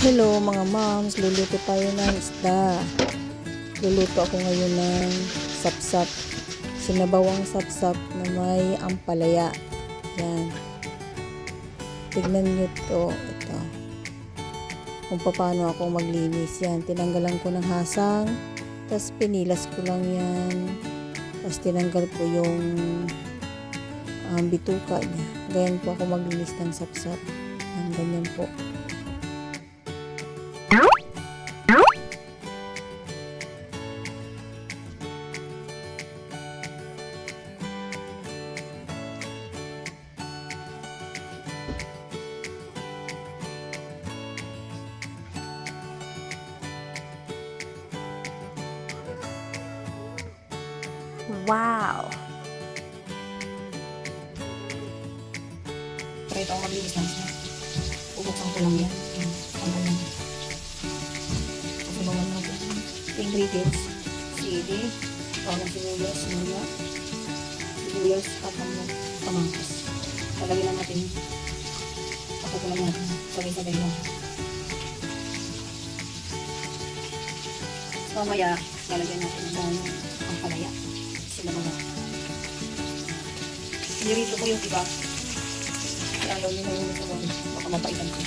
Hello mga moms, luluto tayo ng isda. Luluto ako ngayon ng sapsap. Sinabawang sapsap na may ampalaya. Yan. Tignan nyo to. Ito. Kung paano ako maglinis. Yan. Tinanggalan ko ng hasang. Tapos pinilas ko lang yan. Tapos tinanggal ko yung um, bituka niya. Ganyan po ako maglinis ng sapsap. Yan, ganyan po. Wow! Try ito ang maglinis ng snack. Bubuksan ko lang yan. Tanggal lang. Pagkabawan natin. Ingredients. Sili. Bawang sibuyas. Mula. Sibuyas. At ang pamangkas. Talagyan lang natin. Pakukulang natin. Sabay-sabay lang. Mamaya, lalagyan natin ng ang palaya. Sila mga. Nirito ko yung iba. Ayaw nila yung ito. Baka mapaitan ko.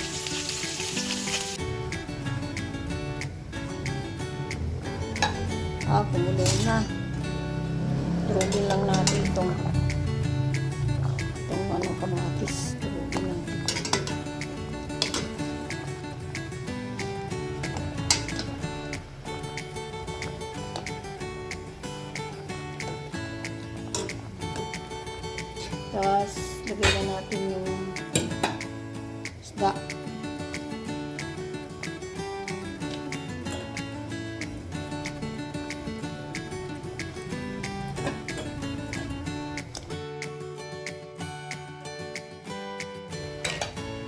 Ah, kumulo na. Turugin lang natin itong itong ano kamatis. Tapos, lagay na natin yung isda.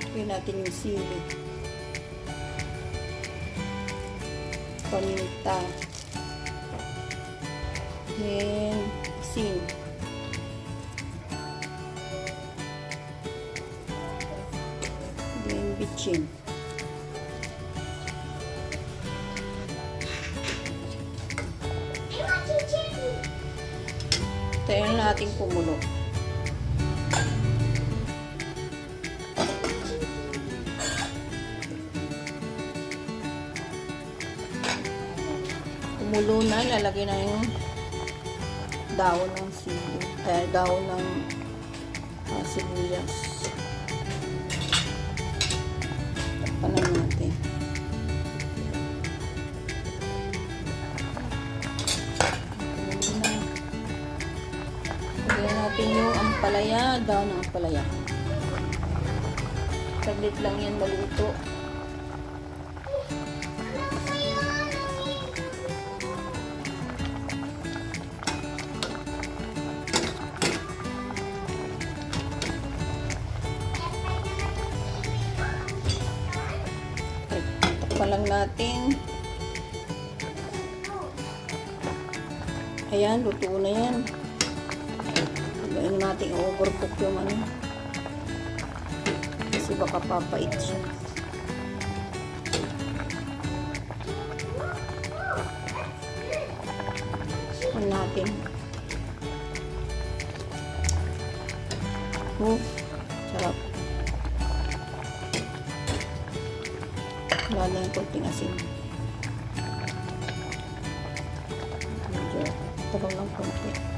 Lagyan natin yung sili. Paminta. Then, sin. Then, bitchin. Tayo natin kumulo. Kumulo na, lalagay na yung dahon ng sili. Eh, dahon ng ah, sibuyas. Lagyan natin yung ampalaya, dahon ng ampalaya. Saglit lang yan maluto. Takpan lang natin. Ayan, luto na yan. Gawin natin overcook yung ano. Kasi baka papait siya. Takpan natin. Oh, sarap. Wala na yung konting asin. Medyo tabang lang konti.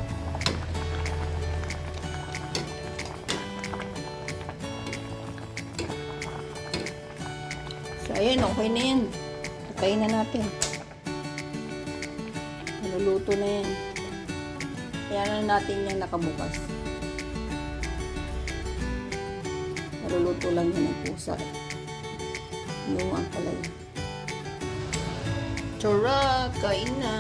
Ayan, okay na yan. Patayin na natin. Naluluto na yan. Kaya na natin yan nakabukas. Naluluto lang yan ng pusa yung ang palaya. Chora, kain na.